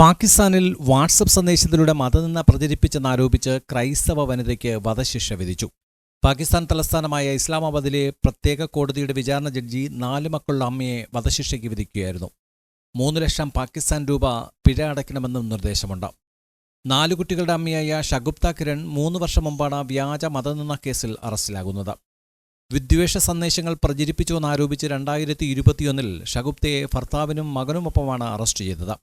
പാകിസ്ഥാനിൽ വാട്സപ്പ് സന്ദേശത്തിലൂടെ മതനിന്ന പ്രചരിപ്പിച്ചെന്നാരോപിച്ച് ക്രൈസ്തവ വനിതയ്ക്ക് വധശിക്ഷ വിധിച്ചു. പാകിസ്ഥാൻ തലസ്ഥാനമായ ഇസ്ലാമാബാദിലെ പ്രത്യേക കോടതിയുടെ വിചാരണ ജഡ്ജി നാല് മക്കളുടെ അമ്മയെ വധശിക്ഷയ്ക്ക് വിധിക്കുകയായിരുന്നു. മൂന്ന് ലക്ഷം പാകിസ്ഥാൻ രൂപ പിഴ അടയ്ക്കണമെന്നും നിർദ്ദേശമുണ്ട്. നാലു കുട്ടികളുടെ അമ്മയായ ഷഗുപ്ത കിരൺ മൂന്ന് വർഷം മുമ്പാണ് വ്യാജ മതനിന്ന കേസിൽ അറസ്റ്റിലാകുന്നത്. വിദ്വേഷ സന്ദേശങ്ങൾ പ്രചരിപ്പിച്ചുവെന്നാരോപിച്ച് രണ്ടായിരത്തി ഇരുപത്തിയൊന്നിൽ ഷഗുപ്തയെ ഭർത്താവിനും മകനുമൊപ്പമാണ് അറസ്റ്റ് ചെയ്തത്.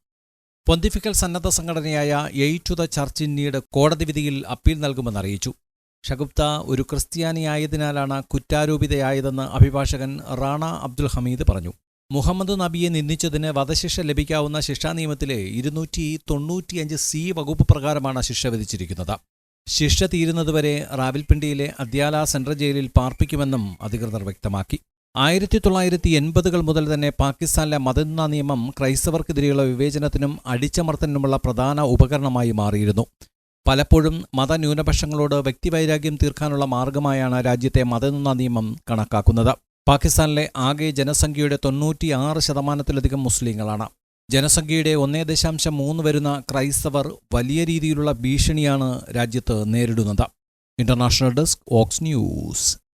പൊന്തിഫിക്കൽ സന്നദ്ധ സംഘടനയായ എയ്റ്റ് ടു ദ ചർച്ച് ഇന്നീട് കോടതി വിധിയിൽ അപ്പീൽ നൽകുമെന്ന് അറിയിച്ചു. ഷഗുപ്ത ഒരു ക്രിസ്ത്യാനിയായതിനാലാണ് കുറ്റാരോപിതയായതെന്ന് അഭിഭാഷകൻ റാണ അബ്ദുൽ ഹമീദ് പറഞ്ഞു. മുഹമ്മദ് നബിയെ നിന്ദിച്ചതിന് വധശിക്ഷ ലഭിക്കാവുന്ന ശിക്ഷാ നിയമത്തിലെ ഇരുന്നൂറ്റി തൊണ്ണൂറ്റിയഞ്ച് സി വകുപ്പ് പ്രകാരമാണ് ശിക്ഷ വിധിച്ചിരിക്കുന്നത്. ശിക്ഷ തീരുന്നതുവരെ റാവിൽപിണ്ടിയിലെ അദ്യാല സെൻട്രൽ ജയിലിൽ പാർപ്പിക്കുമെന്നും അധികൃതർ വ്യക്തമാക്കി. ആയിരത്തി തൊള്ളായിരത്തി എൺപതുകൾ മുതൽ തന്നെ പാകിസ്ഥാനിലെ മതനിന്ദ നിയമം ക്രൈസ്തവർക്കെതിരെയുള്ള വിവേചനത്തിനും അടിച്ചമർത്തലിനുമുള്ള പ്രധാന ഉപകരണമായി മാറിയിരുന്നു. പലപ്പോഴും മതന്യൂനപക്ഷങ്ങളോട് വ്യക്തിവൈരാഗ്യം തീർക്കാനുള്ള മാർഗമായാണ് രാജ്യത്തെ മതനിന്ദ നിയമം കണക്കാക്കുന്നത്. പാകിസ്ഥാനിലെ ആകെ ജനസംഖ്യയുടെ തൊണ്ണൂറ്റിയാറ് ശതമാനത്തിലധികം മുസ്ലിങ്ങളാണ്. ജനസംഖ്യയുടെ ഒന്നേ ദശാംശം മൂന്ന് വരുന്ന ക്രൈസ്തവർ വലിയ രീതിയിലുള്ള ഭീഷണിയാണ് രാജ്യത്ത് നേരിടുന്നത്. International desk ox news.